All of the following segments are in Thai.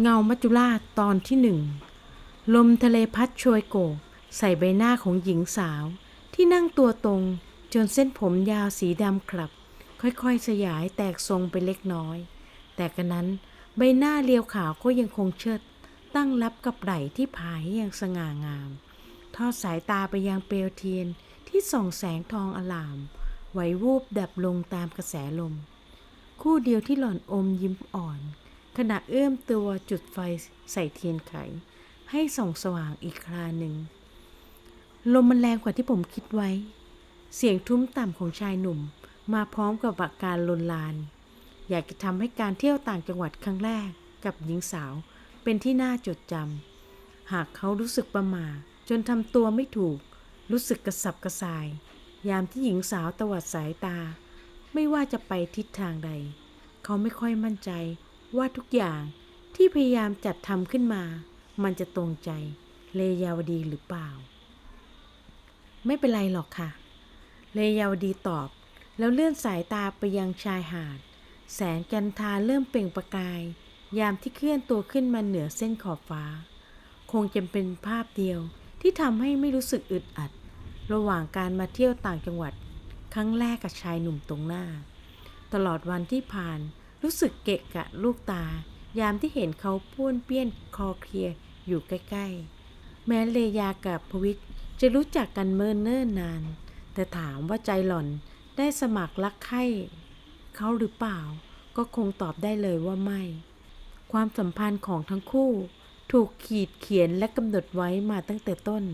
เงามัจจุราชตอนที่หนึ่ง ลมทะเลพัดโชยโกก ใส่ใบหน้าของหญิงสาว ที่นั่งตัวตรงจนเส้นผมยาวสีดำคลับ ค่อยๆสยายแตกทรงไปเล็กน้อย แต่กันนั้นใบหน้าเรียวขาวก็ยังคงเชิด ตั้งรับกับไหล่ที่ผายอย่างสง่างาม ทอดสายตาไปยังเปลวเทียนที่ส่องแสงทองอลาม ไหววูบดับลงตามกระแสลม คู่เดียวที่หล่อนอมยิ้มอ่อน ขณะเอื้อมตัวจุดไฟใส่เทียนไข ให้ส่องสว่างอีกคราหนึ่ง ลมมันแรงกว่าที่ผมคิดไว้ เสียงทุ้มต่ำของชายหนุ่ม มาพร้อมกับอาการลนลาน อยากจะทำให้การเที่ยวต่างจังหวัดครั้งแรกกับหญิงสาวเป็นที่น่าจดจำ หากเขารู้สึกประมาจนทำตัวไม่ถูก รู้สึกกระสับกระส่าย ยามที่หญิงสาวตวัดสายตา ไม่ว่าจะไปทิศทางใด เขาไม่ค่อยมั่นใจ ว่าทุกอย่างที่พยายามจัดทำขึ้นมา มันจะตรงใจเลยาวดีหรือเปล่า ไม่เป็นไรหรอกค่ะ เลยาวดีตอบ แล้วเลื่อนสายตาไปยังชายหาด แสงจันทราเริ่มเปล่งประกาย ยามที่เคลื่อนตัวขึ้นมาเหนือเส้นขอบฟ้า คงจะเป็นภาพเดียวที่ทำให้ไม่รู้สึกอึดอัด ระหว่างการมาเที่ยวต่างจังหวัด ครั้งแรกกับชายหนุ่มตรงหน้า ตลอดวันที่ผ่าน รู้สึกเกะกะลูกตา ยามที่เห็นเขาป้วนเปี้ยนคอเคลียอยู่ใกล้ๆ แม้เลยากับพวิทจะรู้จักกันเมินเนิ่นนาน แต่ถามว่าใจหล่อนได้สมัครรักใครเขาหรือเปล่า ก็คงตอบได้เลยว่าไม่ ความสัมพันธ์ของทั้งคู่ ถูกขีดเขียนและกำหนดไว้มาตั้งแต่ต้น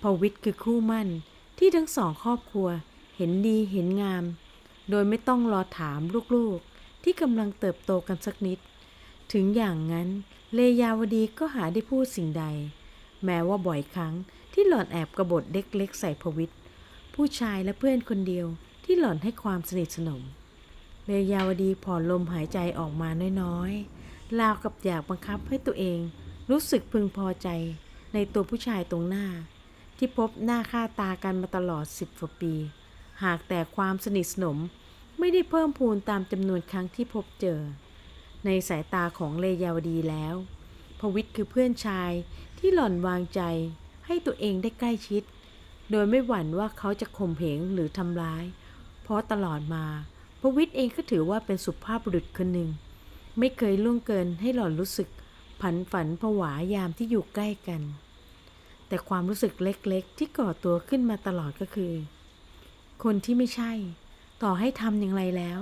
พวิทคือคู่มั่นที่ทั้งสองครอบครัวเห็นดีเห็นงาม โดยไม่ต้องรอถามลูกๆ ที่กำลังเติบโตกันสักนิด ถึงอย่างนั้นเลยาวดีก็หาได้พูดสิ่งใด แม้ว่าบ่อยครั้งที่หล่อนแอบกระบฏเล็กๆใส่พวิทย์ผู้ชายและเพื่อนคนเดียวที่หล่อนให้ความสนิทสนมเลยาวดีผ่อนลมหายใจออกมาน้อยๆราวกับอยากบังคับให้ตัวเอง รู้สึกพึงพอใจในตัวผู้ชายตรงหน้า ที่พบหน้าค่าตากันมาตลอดสิบกว่าปี หากแต่ความสนิทสนม ไม่ได้เพิ่มพูนตามจำนวนครั้งที่พบเจอ ในสายตาของเลยาวดีแล้ว พวิทย์คือเพื่อนชายที่หล่อนวางใจให้ตัวเองได้ใกล้ชิด โดยไม่หวั่นว่าเขาจะข่มเหงหรือทำร้าย เพราะตลอดมา พวิทย์เองก็ถือว่าเป็นสุภาพบุรุษคนหนึ่ง ไม่เคยล่วงเกินให้หล่อนรู้สึก ผันฝันผวายามที่อยู่ใกล้กัน แต่ความรู้สึกเล็กๆ ที่ก่อตัวขึ้นมาตลอดก็คือ คนที่ไม่ใช่ ต่อให้ทำอย่างไรแล้ว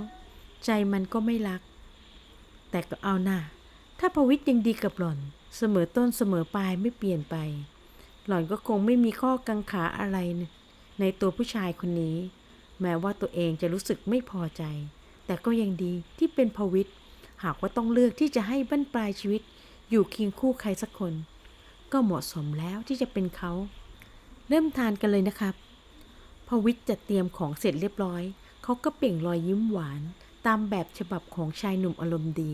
ใจมันก็ไม่รัก แต่ก็เอาหน่าถ้าพวิทย์ยังดีกับหล่อน เสมอต้นเสมอปลายไม่เปลี่ยนไป หล่อนก็คงไม่มีข้อกังขาอะไร ในตัวผู้ชายคนนี้ แม้ว่าตัวเองจะรู้สึกไม่พอใจ แต่ก็ยังดีที่เป็นพวิทย์หากว่าต้องเลือกที่จะให้บั้นปลายชีวิต อยู่เคียงคู่ใครสักคน ก็เหมาะสมแล้วที่จะเป็นเขา เริ่มทานกันเลยนะครับพวิทย์จัดเตรียมของเสร็จเรียบร้อย เขาก็เปล่งรอยยิ้มหวาน ตามแบบฉบับของชายหนุ่มอารมณ์ดี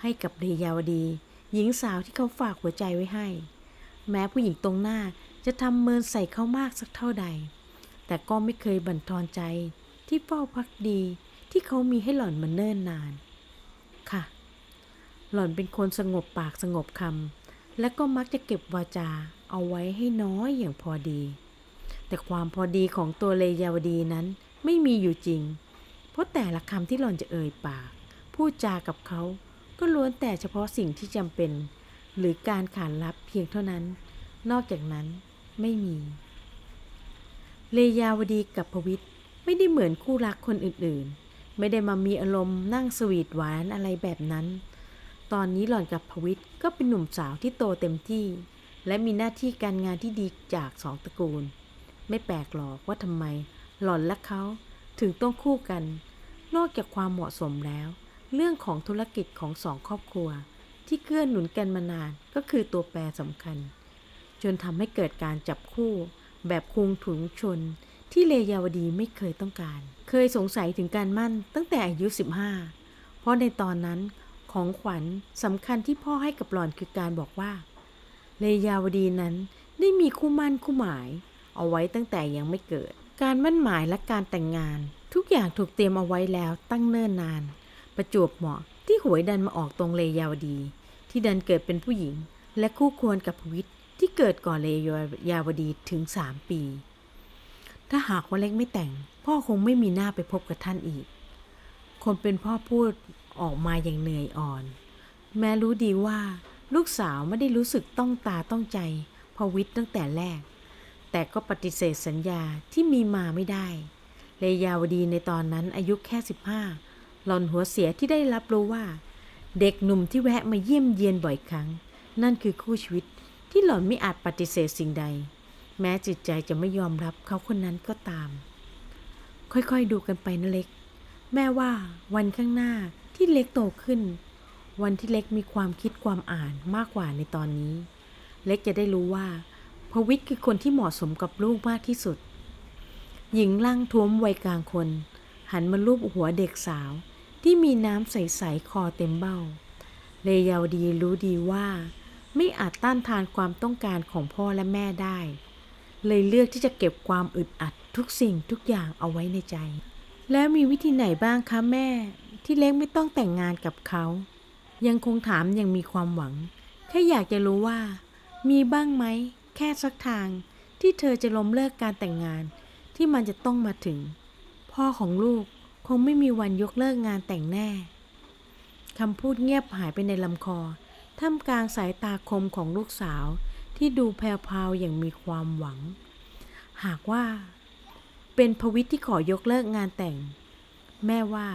ให้กับเรยาวดี หญิงสาวที่เขาฝากหัวใจไว้ให้ แม้ผู้หญิงตรงหน้าจะทำเมินใส่เขามากสักเท่าใด แต่ก็ไม่เคยบั่นทอนใจ ที่เฝ้าพักดีที่เขามีให้หล่อนมาเนิ่นนาน ค่ะ หล่อนเป็นคนสงบปากสงบคำและก็มักจะเก็บวาจาเอาไว้ให้น้อยอย่างพอดี แต่ความพอดีของตัวเลยาวดีนั้น ไม่มีอยู่จริง เพราะแต่ละคำที่หล่อนจะเอ่ยปาก พูดจากับเขาก็ล้วนแต่เฉพาะสิ่งที่จำเป็น หรือการขานรับเพียงเท่านั้น นอกจากนั้นไม่มี เลยาวดีกับพวิทย์ไม่ได้เหมือนคู่รักคนอื่นๆ ไม่ได้มามีอารมณ์นั่งสวีทหวานอะไรแบบนั้น ตอนนี้หล่อนกับพวิทย์ก็เป็นหนุ่มสาวที่โตเต็มที่ และมีหน้าที่การงานที่ดีจากสองตระกูล ไม่แปลกหรอกว่าทำไม หล่อนและเขาถึงต้องคู่กัน นอกจากความเหมาะสมแล้ว เรื่องของธุรกิจของสองครอบครัว ที่เกื้อหนุนกันมานานก็คือตัวแปรสำคัญ จนทำให้เกิดการจับคู่ แบบคุงถุงชน ที่เลยาวดีไม่เคยต้องการ เคยสงสัยถึงการมั่นตั้งแต่อายุ 15 เพราะในตอนนั้นของขวัญสำคัญที่พ่อให้กับหล่อนคือการบอกว่า เลยาวดีนั้นได้มีคู่มั่นคู่หมาย เอาไว้ตั้งแต่ยังไม่เกิด การมั่นหมายและการแต่งงาน ทุกอย่างถูกเตรียมเอาไว้แล้วตั้งเนิ่นนาน ประจวบเหมาะที่หวยดันมาออกตรงเลยาวดี ที่ดันเกิดเป็นผู้หญิง และคู่ควรกับพวิทย์ที่เกิดก่อนเลยยาวดีถึงสามปี ถ้าหากว่าเล็กไม่แต่ง พ่อคงไม่มีหน้าไปพบกับท่านอีก คนเป็นพ่อพูดออกมาอย่างเหนื่อยอ่อน แม้รู้ดีว่าลูกสาวไม่ได้รู้สึกต้องตาต้องใจพวิทย์ตั้งแต่แรก แต่ก็ปฏิเสธสัญญาที่มีมาไม่ได้เลยาวดีในตอนนั้นอายุแค่สิบห้าหลอนหัวเสียที่ได้รับรู้ว่า เด็กหนุ่มที่แวะมาเยี่ยมเยียนบ่อยครั้ง นั่นคือคู่ชีวิตที่หล่อนไม่อาจปฏิเสธสิ่งใด แม้จิตใจจะไม่ยอมรับเขาคนนั้นก็ตาม ค่อยๆดูกันไปนะเล็ก แม่ว่าวันข้างหน้าที่เล็กโตขึ้น วันที่เล็กมีความคิดความอ่านมากกว่าในตอนนี้ เล็กจะได้รู้ว่า พวิทย์คือคนที่เหมาะสมกับลูกมากที่สุด หญิงร่างท้วมวัยกลางคน หันมาลูบหัวเด็กสาว ที่มีน้ำใสๆคอเต็มเบ้า เลยาวดีรู้ดีว่า ไม่อาจต้านทานความต้องการของพ่อและแม่ได้ เลยเลือกที่จะเก็บความอึดอัดทุกสิ่งทุกอย่างเอาไว้ในใจ แล้วมีวิธีไหนบ้างคะแม่ ที่เล็กไม่ต้องแต่งงานกับเขา ยังคงถามยังมีความหวังแค่อยากจะรู้ว่า มีบ้างไหม แค่สักทางที่เธอจะล้มเลิกการแต่งงานที่มันจะต้องมาถึง พ่อของลูกคงไม่มีวันยกเลิกงานแต่งแน่คำพูดเงียบหายไปในลำคอ ท่ามกลางสายตาคมของลูกสาวที่ดูแผ่วๆอย่างมีความหวัง หากว่า เป็นพวิทย์ที่ขอยกเลิกงานแต่ง แม่ว่า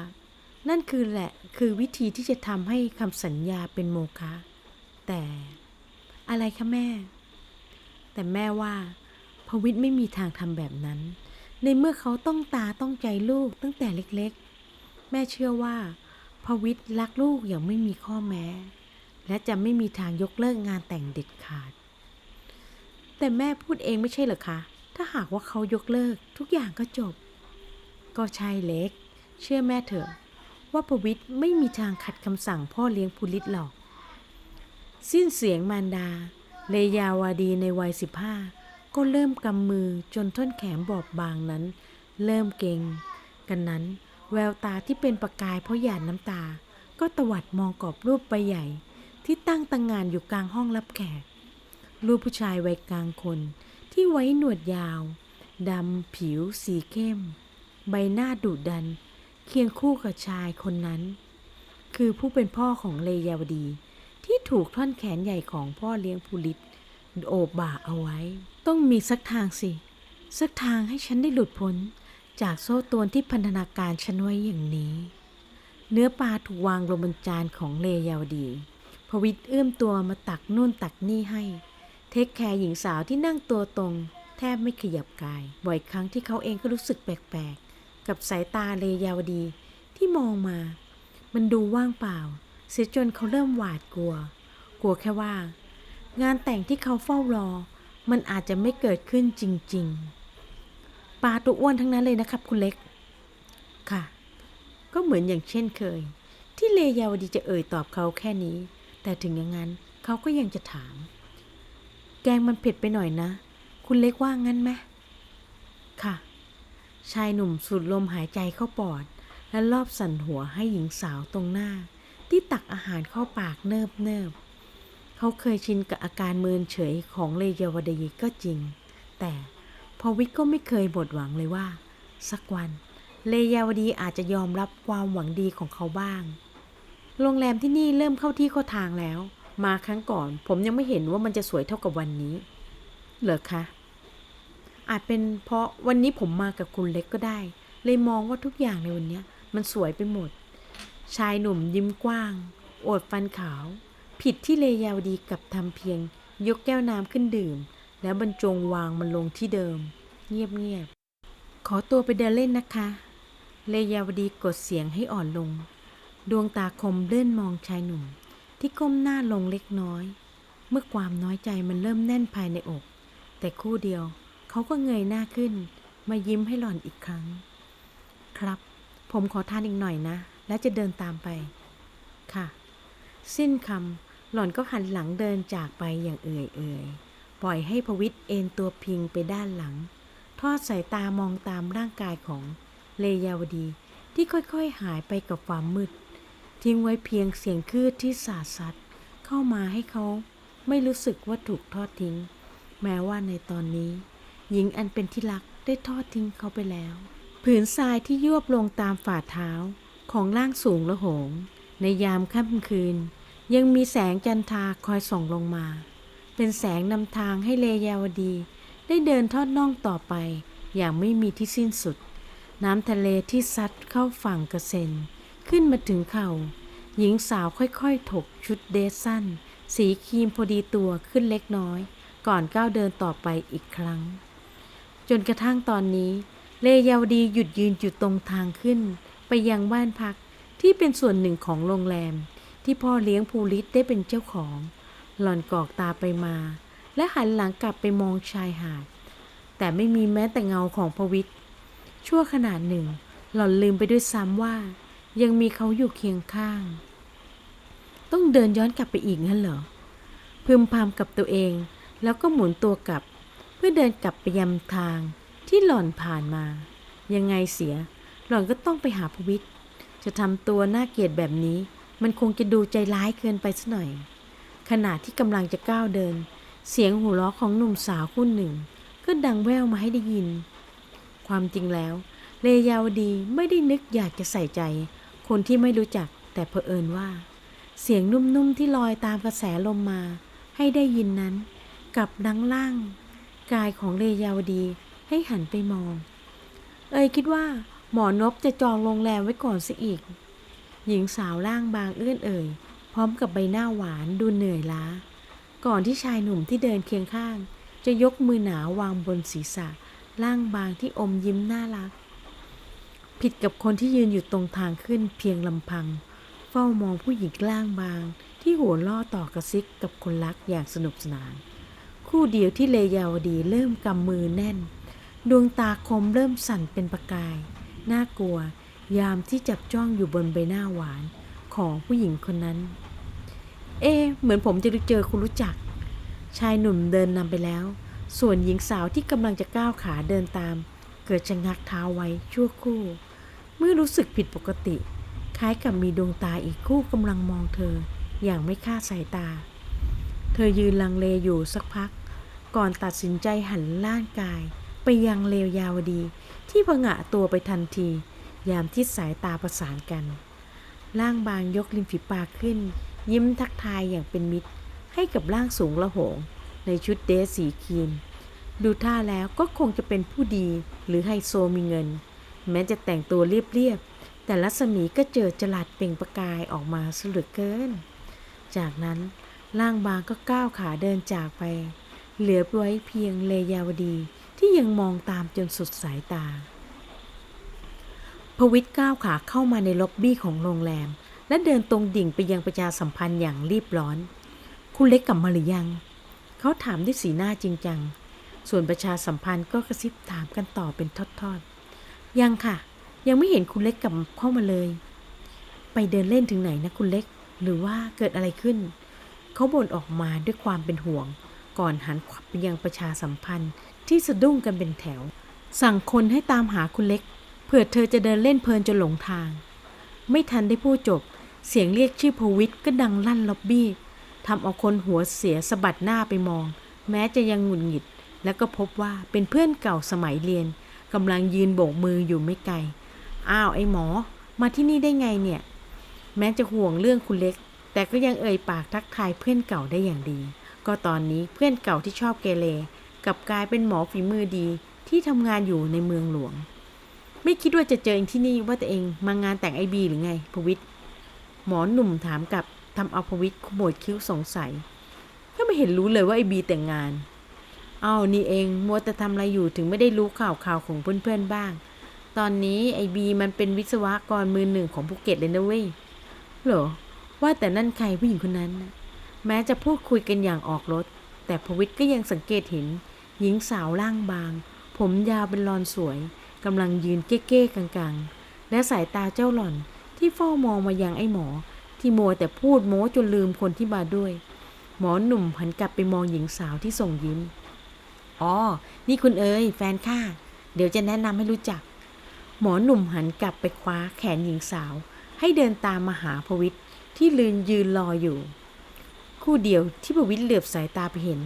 นั่นคือแหละคือวิธีที่จะทำให้คำสัญญาเป็นโมฆะแต่อะไรคะแม่ แต่แม่ว่าพวิทย์ไม่มีทางทำแบบนั้น ในเมื่อเขาต้องตาต้องใจลูกตั้งแต่เล็กๆ แม่เชื่อว่าพวิทย์รักลูกอย่างไม่มีข้อแม้ และจะไม่มีทางยกเลิกงานแต่งเด็ดขาด แต่แม่พูดเองไม่ใช่เหรอคะ ถ้าหากว่าเขายกเลิกทุกอย่างก็จบ ก็ใช่เล็ก เชื่อแม่เถอะ ว่าพวิทย์ไม่มีทางขัดคำสั่งพ่อเลี้ยงภูริศหรอก สิ้นเสียงมารดา เลยาวาดีในวัยสิบห้าก็เริ่มกำมือจนท่อนแขนบอบบางนั้น เริ่มเก่ง กันนั้น แววตาที่เป็นประกายเพราะหยาดน้ำตา ก็ตวัดมองกรอบรูปใบใหญ่ ที่ตั้งตังงานอยู่กลางห้องรับแขก รูปผู้ชายวัยกลางคน ที่ไว้หนวดยาวดำผิวสีเข้ม ใบหน้าดุดัน เคียงคู่กับชายคนนั้น คือผู้เป็นพ่อของเลยาวดี ที่ถูกท่อนแขนใหญ่ของพ่อเลี้ยงภูริตโอบบ่าเอาไว้ ต้องมีสักทางสิ สักทางให้ฉันได้หลุดพ้น จากโซ่ตรวนที่พันธนาการฉันไว้อย่างนี้ เนื้อปลาถูกวางลงบนจานของเลยาวดีพวิทเอื้อมตัวมาตักนู่นตักนี่ให้ เทคแคร์หญิงสาวที่นั่งตัวตรง แทบไม่ขยับกาย บ่อยครั้งที่เขาเองก็รู้สึกแปลกๆ กับสายตาเลยาวดีที่มองมา มันดูว่างเปล่า เสียจนเขาเริ่มหวาดกลัว กลัวแค่ว่า งานแต่งที่เขาเฝ้ารอ มันอาจจะไม่เกิดขึ้นจริง ๆปลาตัวอ้วนทั้งนั้นเลยนะครับ คุณเล็ก ค่ะ ก็เหมือนอย่างเช่นเคย ที่เลยาวดีจะเอ่ยตอบเขาแค่นี้ แต่ถึงอย่างนั้นเขาก็ยังจะถาม แกงมันเผ็ดไปหน่อยนะ คุณเล็กว่างั้นไหมค่ะ ชายหนุ่มสูดลมหายใจเข้าปอด และรอบสั่นหัวให้หญิงสาวตรงหน้า ตักอาหารเข้าปากเนิบเนิบเขาเคยชินกับอาการเมินเฉยของเลยวดีก็จริง แต่พอวิทย์ก็ไม่เคยบดหวังเลยว่า สักวัน เลยาวดีอาจจะยอมรับความหวังดีของเขาบ้าง โรงแรมที่นี่เริ่มเข้าที่เข้าทางแล้ว มาครั้งก่อน ผมยังไม่เห็นว่ามันจะสวยเท่ากับวันนี้ เหรอคะ อาจเป็นเพราะวันนี้ผมมากับคุณเล็กก็ได้ เลยมองว่าทุกอย่างในวันนี้มันสวยไปหมด ชายหนุ่มยิ้มกว้าง โอดฟันขาว ผิดที่เลยาวดีกับทำเพียง ยกแก้วน้ำขึ้นดื่ม แล้วบรรจงวางมันลงที่เดิม เงียบๆ ขอตัวไปเดินเล่นนะคะ เลยาวดีกดเสียงให้อ่อนลง ดวงตาคมเลื่อนมองชายหนุ่ม ที่ก้มหน้าลงเล็กน้อย เมื่อความน้อยใจมันเริ่มแน่นภายในอก แต่คู่เดียวเขาก็เงยหน้าขึ้น มายิ้มให้หล่อนอีกครั้ง ครับ ผมขอทานอีกหน่อยนะ แล้วจะเดินตามไป ค่ะ สิ้นคำหล่อนก็หันหลังเดินจากไปอย่างเอื่อยเอื่อยๆปล่อยให้พวิทย์เอนตัวพิงไปด้านหลัง ทอดสายตามองตามร่างกายของเลยาวดีที่ค่อยๆหายไปกับความมืด ทิ้งไว้เพียงเสียงคลืดที่สาดสัดเข้ามาให้เขาไม่รู้สึกว่าถูกทอดทิ้ง แม้ว่าในตอนนี้ หญิงอันเป็นที่รักได้ทอดทิ้งเขาไปแล้ว ผืนทรายที่ยวบลงตามฝ่าเท้า ของร่างสูงละโหง ในยามค่ำคืน ยังมีแสงจันทราคอยส่องลงมา เป็นแสงนำทางให้เลยาวดี ได้เดินทอดน่องต่อไป อย่างไม่มีที่สิ้นสุด น้ำทะเลที่ซัดเข้าฝั่งกระเซ็น ขึ้นมาถึงเข่า หญิงสาวค่อยๆ ถกชุดเดรสสั้น สีครีมพอดีตัวขึ้นเล็กน้อย ก่อนก้าวเดินต่อไปอีกครั้ง จนกระทั่งตอนนี้เลยาวดีหยุดยืนอยู่ตรงทางขึ้น ไปยังบ้านพักที่เป็นส่วนหนึ่งของโรงแรม ที่พ่อเลี้ยงภูริศได้เป็นเจ้าของ หล่อนกอกตาไปมา และหันหลังกลับไปมองชายหาด แต่ไม่มีแม้แต่เงาของพวิทย์ชั่วขนาดหนึ่ง หล่อนลืมไปด้วยซ้ำว่า ยังมีเขาอยู่เคียงข้าง ต้องเดินย้อนกลับไปอีกงั้นเหรอพึมพำกับตัวเอง แล้วก็หมุนตัวกลับ เพื่อเดินกลับไปยังทางที่หล่อนผ่านมา ยังไงเสีย หล่อนก็ต้องไปหาพวิทย์จะทำตัวน่าเกลียดแบบนี้ มันคงจะดูใจร้ายเกินไปสัหน่อย ขณะที่กำลังจะก้าวเดิน เสียงหัวเราะของหนุ่มสาวคู่หนึ่ง ก็ดังแว่วมาให้ได้ยิน ความจริงแล้ว เลยาวดีไม่ได้นึกอยากจะใส่ใจ คนที่ไม่รู้จักแต่เผอิญว่า เสียงนุ่มๆที่ลอยตามกระแสลมมา ให้ได้ยินนั้นกับดังล่าง กายของเลยาวดีให้หันไปมอง เอยคิดว่า หมอนบจะจองโรงแรมไว้ก่อนสิอีก หญิงสาวร่างบางเอื้อนเอ่ย พร้อมกับใบหน้าหวานดูเหนื่อยล้า ก่อนที่ชายหนุ่มที่เดินเคียงข้าง จะยกมือหนาวางบนศีรษะ ร่างบางที่อมยิ้มน่ารัก ผิดกับคนที่ยืนอยู่ตรงทางขึ้นเพียงลำพัง เฝ้ามองผู้หญิงร่างบาง ที่หัวล่อต่อกระซิกกับคนรักอย่างสนุกสนาน คู่เดียวที่เลยาวดีเริ่มกำมือแน่น ดวงตาคมเริ่มสั่นเป็นประกาย น่ากลัวยามที่จับจ้องอยู่บนใบหน้าหวานของผู้หญิงคนนั้น เอ๊เหมือนผมจะเจอคุณรู้จัก ชายหนุ่มเดินนำไปแล้ว ส่วนหญิงสาวที่กำลังจะก้าวขาเดินตาม เกิดชะงักเท้าไว้ชั่วครู่ เมื่อรู้สึกผิดปกติ คล้ายกับมีดวงตาอีกคู่กำลังมองเธอ อย่างไม่คาดสายตา เธอยืนลังเลอยู่สักพัก ก่อนตัดสินใจหันล่างกาย ไปยังเลวยาวดี ที่ผงะตัวไปทันที ยามที่สายตาประสานกัน ร่างบางยกริมฝีปากขึ้น ยิ้มทักทายอย่างเป็นมิตร ให้กับร่างสูงละโหง ในชุดเดรสสีครีม ดูท่าแล้วก็คงจะเป็นผู้ดีหรือไฮโซมีเงิน แม้จะแต่งตัวเรียบๆ แต่รัศมีก็เจิดจลัดเปล่งประกายออกมาสเหลือเกิน จากนั้นร่างบางก็ก้าวขาเดินจากไป เหลือไว้เพียงเลยาวดี ที่ยังมองตามจนสุดสายตา พวิทก้าวขาเข้ามาในล็อบบี้ของโรงแรม และเดินตรงดิ่งไปยังประชาสัมพันธ์อย่างรีบร้อน คุณเล็กกลับมาหรือยัง เขาถามด้วยสีหน้าจริงจัง ส่วนประชาสัมพันธ์ก็กระซิบถามกันต่อเป็นทอดๆ ยังค่ะ ยังไม่เห็นคุณเล็กกลับเข้ามาเลย ไปเดินเล่นถึงไหนนะคุณเล็ก หรือว่าเกิดอะไรขึ้น เขาบ่นออกมาด้วยความเป็นห่วง ก่อนหันขวับไปยังประชาสัมพันธ์ ที่สะดุ้งกันเป็นแถว สั่งคนให้ตามหาคุณเล็ก เผื่อเธอจะเดินเล่นเพลินจนหลงทาง ไม่ทันได้พูดจบ เสียงเรียกชื่อพวิทก็ดังลั่นล็อบบี้ทำเอาคนหัวเสียสะบัดหน้าไปมอง แม้จะยังหงุดหงิด แล้วก็พบว่าเป็นเพื่อนเก่าสมัยเรียนกำลังยืนโบกมืออยู่ไม่ไกล อ้าวไอ้หมอ มาที่นี่ได้ไงเนี่ย แม้จะห่วงเรื่องคุณเล็ก แต่ก็ยังเอ่ยปากทักทายเพื่อนเก่าได้อย่างดี ก็ตอนนี้เพื่อนเก่าที่ชอบเกเร กับกลายเป็นหมอฝีมือดีที่ทำงานอยู่ในเมืองหลวง ไม่คิดว่าจะเจอเองที่นี่ว่าตัวเองมางานแต่งไอบีหรือไงพวิทย์หมอหนุ่มถามกับทำเอาพวิทย์ขมวดคิ้วสงสัย ก็ไม่เห็นรู้เลยว่าไอบีแต่งงาน เอานี่เองมัวแต่ทำอะไรอยู่ถึงไม่ได้รู้ข่าวข่าวของเพื่อนๆบ้าง ตอนนี้ไอบีมันเป็นวิศวกรมือหนึ่งของภูเก็ตเลยนะเว้ยเหรอว่าแต่นั่นใครผู้หญิงคนนั้น แม้จะพูดคุยกันอย่างออกรถ แต่พวิทย์ก็ยังสังเกตเห็น หญิงสาวร่างบาง ผมยาวเป็นลอนสวยกำลังยืนเก้ๆกลางๆ และสายตาเจ้าหล่อนที่เฝ้ามองมายังไอ้หมอ ที่มัวแต่พูดโม้จนลืมคนที่มาด้วย หมอหนุ่มหันกลับไปมองหญิงสาวที่ส่งยิ้ม อ๋อ นี่คุณเอ๋ยแฟนข้า เดี๋ยวจะแนะนำให้รู้จัก หมอหนุ่มหันกลับไปคว้าแขนหญิงสาว ให้เดินตามมาหาพวิทย์ที่ลืนยืนรออยู่ คู่เดียวที่ประวิตรเหลือบสายตาไปเห็น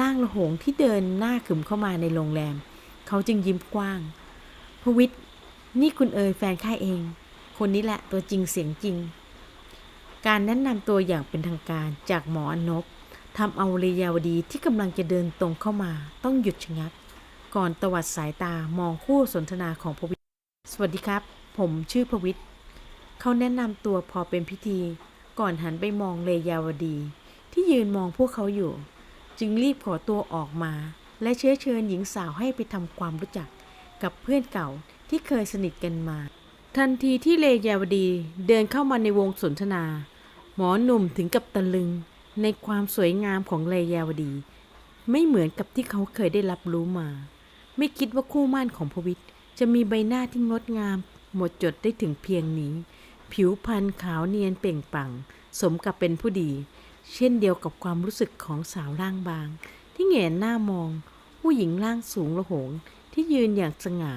ร่างละหงที่เดินหน้าขึมเข้ามาในโรงแรม เขาจึงยิ้มกว้างประวิตรนี่คุณเอ๋ยแฟนข้าเอง คนนี้แหละตัวจริงเสียงจริง การแนะนำตัวอย่างเป็นทางการจากหมออนบทำเอาเรยาวดีที่กำลังจะเดินตรงเข้ามาต้องหยุดชะงัก ก่อนตวัดสายตามองคู่สนทนาของพวิตรสวัสดีครับ ผมชื่อพวิตรเขาแนะนำตัวพอเป็นพิธี ก่อนหันไปมองเรยาวดี ที่ยืนมองพวกเขาอยู่ จึงรีบขอตัวออกมา และเชื้อเชิญหญิงสาวให้ไปทำความรู้จักกับเพื่อนเก่าที่เคยสนิทกันมา ทันทีที่เลยาวดีเดินเข้ามาในวงสนทนา หมอหนุ่มถึงกับตะลึงในความสวยงามของเลยาวดี ไม่เหมือนกับที่เขาเคยได้รับรู้มา ไม่คิดว่าคู่มั่นของพวิตรจะมีใบหน้าที่งดงาม หมดจดได้ถึงเพียงนี้ ผิวพรรณขาวเนียนเปล่งปลั่ง สมกับเป็นผู้ดี เช่นเดียวกับความรู้สึกของสาวร่างบาง ที่แงนหน้ามอง ผู้หญิงร่างสูงระหงที่ยืนอย่างสง่า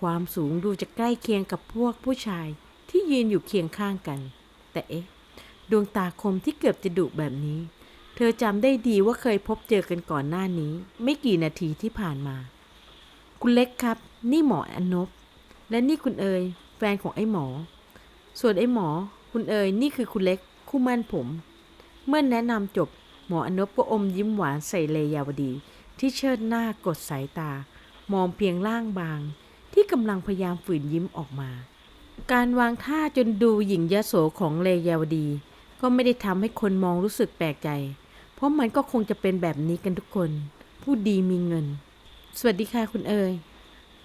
ความสูงดูจะใกล้เคียงกับพวกผู้ชายที่ยืนอยู่เคียงข้างกัน แต่เอ๊ะ ดวงตาคมที่เกือบจะดุแบบนี้ เธอจำได้ดีว่าเคยพบเจอกันก่อนหน้านี้ ไม่กี่นาทีที่ผ่านมา คุณเล็กครับ นี่หมออนนบและนี่คุณเอยแฟนของไอ้หมอ ส่วนไอ้หมอ คุณเอยนี่คือคุณเล็กคู่มั่นผม เมื่อแนะนำจบ หมออนบก็อมยิ้มหวานใส่เลยาวดี ที่เชิดหน้ากดสายตา มองเพียงร่างบาง ที่กำลังพยายามฝืนยิ้มออกมา การวางท่าจนดูหญิงยโสของเลยาวดี ก็ไม่ได้ทำให้คนมองรู้สึกแปลกใจ เพราะมันก็คงจะเป็นแบบนี้กันทุกคน ผู้ดีมีเงิน สวัสดีค่ะคุณเอ๋ย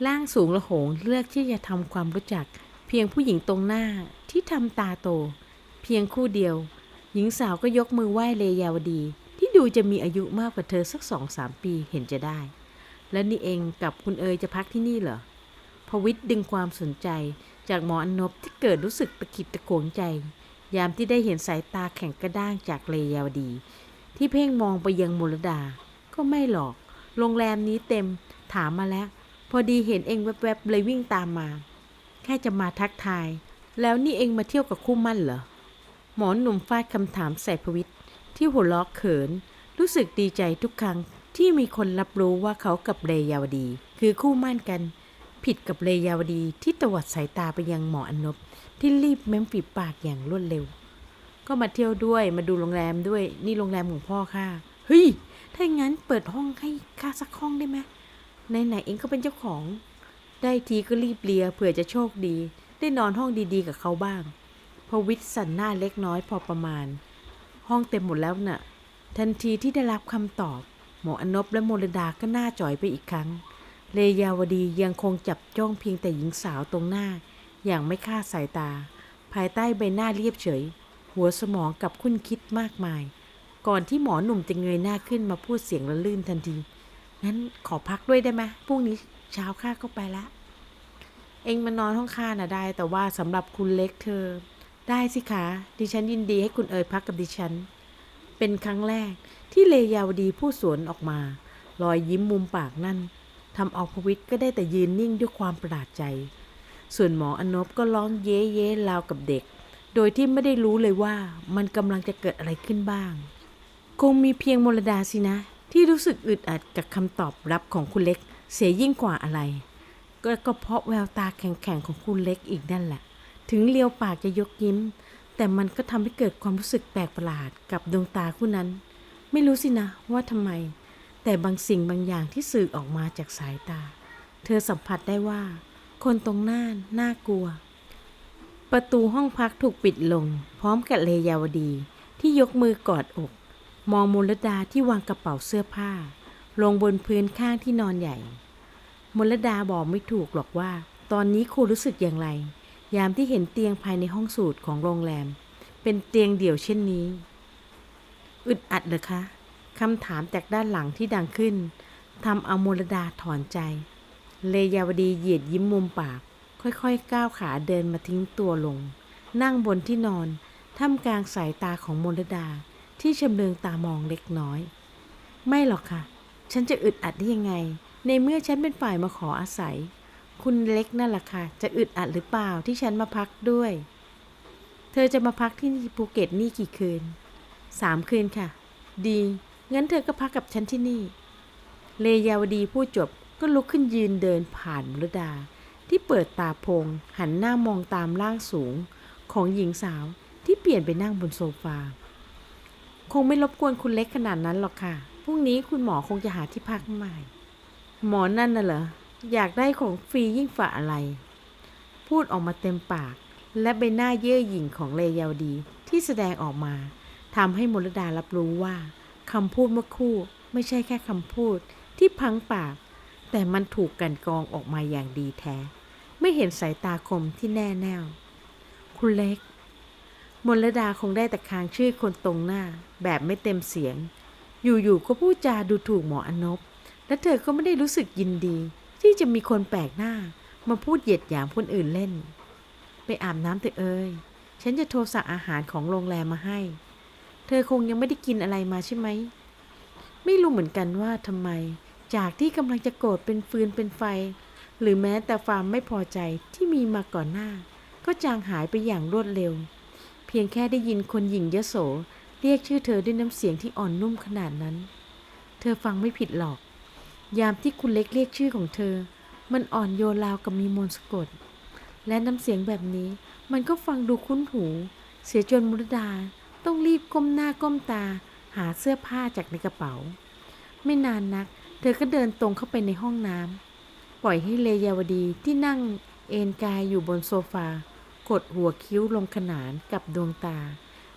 ร่างสูงละโหงเลือกที่จะทำความรู้จัก เพียงผู้หญิงตรงหน้าที่ทำตาโต เพียงคู่เดียว หญิงสาวก็ยกมือไหว้เลยาวดี ที่ดูจะมีอายุมากกว่าเธอสักสองสามปีเห็นจะได้ และนี่เองกับคุณเอ๋ยจะพักที่นี่เหรอพวิทย์ดึงความสนใจจากหมออนนบที่เกิดรู้สึกตะขิดตะโกนใจ ยามที่ได้เห็นสายตาแข็งกระด้างจากเลยาวดี ที่เพ่งมองไปยังมูลดา ก็ไม่หรอก โรงแรมนี้เต็มถามมาแล้ว พอดีเห็นเองแวบๆเลยวิ่งตามมา แค่จะมาทักทาย แล้วนี่เองมาเที่ยวกับคู่มั่นเหรอ มอหนุ่มฟาดคำถามใส่พวิทที่หัวเราะเขิน รู้สึกดีใจทุกครั้งที่มีคนรับรู้ว่าเขากับเรยาวดี คือคู่มั่นกัน ผิดกับเรยาวดีที่ตวัดสายตาไปยังหมออนบที่รีบเม้มฝีปากอย่างรวดเร็ว ก็มาเที่ยวด้วยมาดูโรงแรมด้วยนี่โรงแรมของพ่อค่ะเฮ้ยถ้าอย่างนั้นเปิดห้องให้ข้าสักห้องได้ไหมไหนๆเองก็เป็นเจ้าของ ได้ทีก็รีบเลียเผื่อจะโชคดี ได้นอนห้องดีๆกับเขาบ้าง พวิทสันหน้าเล็กน้อยพอประมาณ ห้องเต็มหมดแล้วน่ะ ทันทีที่ได้รับคำตอบ หมออนบและโมรดาก็หน้าจ่อยไปอีกครั้ง เลยาวดียังคงจับจ้องเพียงแต่หญิงสาวตรงหน้า อย่างไม่คลาสายตา ภายใต้ใบหน้าเรียบเฉย หัวสมองกับคุ้นคิดมากมาย ก่อนที่หมอหนุ่มจะเงยหน้าขึ้นมาพูดเสียงละลื่นทันทีงั้นขอพักด้วยได้ไหมพรุ่งนี้เช้าข้าก็ไปละ เองมานอนห้องข้าน่ะได้ แต่ว่าสำหรับคุณเล็กเธอ ได้สิคะ ดิฉันยินดีให้คุณเอ๋ยพักกับดิฉัน เป็นครั้งแรกที่เลยาวดีผู้สวนออกมา รอยยิ้มมุมปากนั่นทำเอาพวิทก็ได้แต่ยืนนิ่งด้วยความประหลาดใจ ส่วนหมออนบก็ร้องเย้เย้ราวกับเด็ก โดยที่ไม่ได้รู้เลยว่ามันกำลังจะเกิดอะไรขึ้นบ้าง คงมีเพียงมรดาสินะ ที่รู้สึกอึดอัดกับคำตอบรับของคุณเล็ก เสียยิ่งกว่าอะไร ก็ก็เพราะแววตาแข็งๆของคุณเล็กอีกนั่นแหละ ถึงเลียวปากจะยกยิ้ม แต่มันก็ทำให้เกิดความรู้สึกแปลกประหลาดกับดวงตาคู่นั้น ไม่รู้สินะว่าทำไม แต่บางสิ่งบางอย่างที่สื่อออกมาจากสายตา เธอสัมผัสได้ว่า คนตรงหน้าน่ากลัว ประตูห้องพักถูกปิดลง พร้อมกับเลยาวดี ที่ยกมือกอดอก มองมูลดาที่วางกระเป๋าเสื้อผ้า ลงบนพื้นข้างที่นอนใหญ่มลดาบอกไม่ถูกหรอกว่า ตอนนี้ครูรู้สึกอย่างไร ยามที่เห็นเตียงภายในห้องสูตรของโรงแรม เป็นเตียงเดี่ยวเช่นนี้ อึดอัดเหรอคะคำถามจากด้านหลังที่ดังขึ้นทำเอามลดาถอนใจ เลยาวดีเหยียดยิ้มมุมปาก ค่อยๆ ก้าวขาเดินมาทิ้งตัวลง นั่งบนที่นอนท่ามกลางสายตาของมลดาที่ชำเลืองตามองเล็กน้อย ไม่หรอกค่ะ ฉันจะอึดอัดได้ยังไง ในเมื่อฉันเป็นฝ่ายมาขออาศัย คุณเล็กนั่นแหละค่ะ จะอึดอัดหรือเปล่าที่ฉันมาพักด้วย เธอจะมาพักที่ภูเก็ตนี่กี่คืนสามคืนค่ะ ดี งั้นเธอก็พักกับฉันที่นี่ เลยาวดีพูดจบก็ลุกขึ้นยืนเดินผ่านมรดา ที่เปิดตาโพง หันหน้ามองตามร่างสูง ของหญิงสาวที่เปลี่ยนไปนั่งบนโซฟา คงไม่รบกวนคุณเล็กขนาดนั้นหรอกค่ะ พรุ่งนี้คุณหมอคงจะหาที่พักใหม่ หมอนั่นน่ะเหรอ อยากได้ของฟรียิ่งฝ่าอะไร พูดออกมาเต็มปาก และใบหน้าเย่อหยิ่งของเลยาวดีที่แสดงออกมาทำให้มรดารับรู้ว่าคำพูดเมื่อคู่ไม่ใช่แค่คำพูดที่พังปาก แต่มันถูกกันกรองออกมาอย่างดีแท้ ไม่เห็นสายตาคมที่แน่แน่วคุณเล็กมลดาคงได้แต่ค้างชื่อคนตรงหน้า แบบไม่เต็มเสียง อยู่ๆก็พูดจาดูถูกหมออนบและเธอก็ไม่ได้รู้สึกยินดี ที่จะมีคนแปลกหน้า มาพูดเหยียดหยามคนอื่นเล่น ไปอาบน้ำเถอะเอ้ย ฉันจะโทรสั่งอาหารของโรงแรมมาให้ เธอคงยังไม่ได้กินอะไรมาใช่ไหม ไม่รู้เหมือนกันว่าทำไม จากที่กำลังจะโกรธเป็นฟืนเป็นไฟ หรือแม้แต่ความไม่พอใจที่มีมาก่อนหน้า ก็จางหายไปอย่างรวดเร็ว เพียงแค่ได้ยินคนหญิงยโสเรียกชื่อเธอด้วยน้ำเสียงที่อ่อนนุ่มขนาดนั้น เธอฟังไม่ผิดหรอก ยามที่คุณเล็กเรียกชื่อของเธอ มันอ่อนโยนราวกับมีมนสะกด และน้ำเสียงแบบนี้มันก็ฟังดูคุ้นหู เสียจนมุรดาต้องรีบก้มหน้าก้มตา หาเสื้อผ้าจากในกระเป๋า ไม่นานนัก เธอก็เดินตรงเข้าไปในห้องน้ำปล่อยให้เลยาวดีที่นั่งเอนกายอยู่บนโซฟา กดหัวคิ้วลงขนานกับดวงตา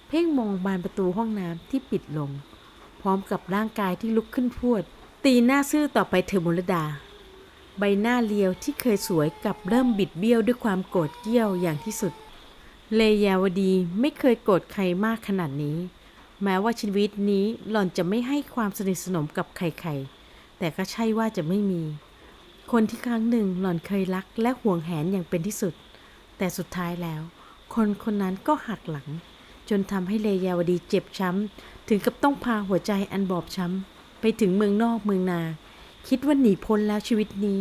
เพ่งมองบานประตูห้องน้ำที่ปิดลง พร้อมกับร่างกายที่ลุกขึ้นพวด ตีหน้าซื่อต่อไปเธอมุรดา ใบหน้าเลียวที่เคยสวยกลับเริ่มบิดเบี้ยวด้วยความโกรธเกี้ยวอย่างที่สุด เลยาวดีไม่เคยโกรธใครมากขนาดนี้ แม้ว่าชีวิตนี้หล่อนจะไม่ให้ความสนิทสนมกับใครๆ แต่ก็ใช่ว่าจะไม่มี คนที่ครั้งหนึ่งหล่อนเคยรักและห่วงแหนอย่างเป็นที่สุด แต่สุดท้ายแล้ว คนคนนั้นก็หักหลัง จนทำให้เลยาวดีเจ็บช้ำถึงกับต้องพาหัวใจอันบอบช้ำ ไปถึงเมืองนอกเมืองนา คิดว่าหนีพ้นแล้วชีวิตนี้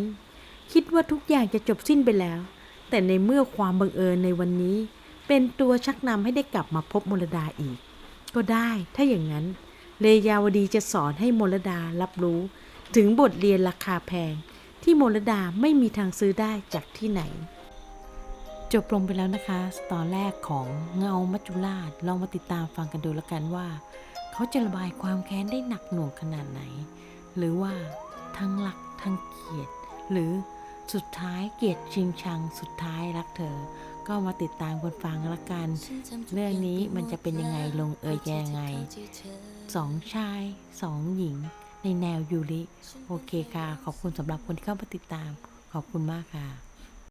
คิดว่าทุกอย่างจะจบสิ้นไปแล้ว แต่ในเมื่อความบังเอิญในวันนี้ เป็นตัวชักนำให้ได้กลับมาพบมลดาอีก ก็ได้ถ้าอย่างนั้น เลยาวดีจะสอนให้มลดารับรู้ ถึงบทเรียนราคาแพง ที่มลดาไม่มีทางซื้อได้จากที่ไหนจบลงไปแล้วนะคะ ตอนแรกของเงามัจจุราชลองมาติดตามฟังกันดูแล้วกันว่า เขาจะระบายความแค้นได้หนักหน่วงขนาดไหน หรือว่าทั้งรักทั้งเกลียดหรือสุดท้ายเกลียดชิงชังสุดท้ายรักเธอ ก็มาติดตามกันฟังละกัน เรื่องนี้มันจะเป็นยังไงลงเอยยังไงสองชายสองหญิง ในแนวยูริ โอเคค่ะ ขอบคุณสำหรับคนที่เข้ามาติดตาม ขอบคุณมากค่ะ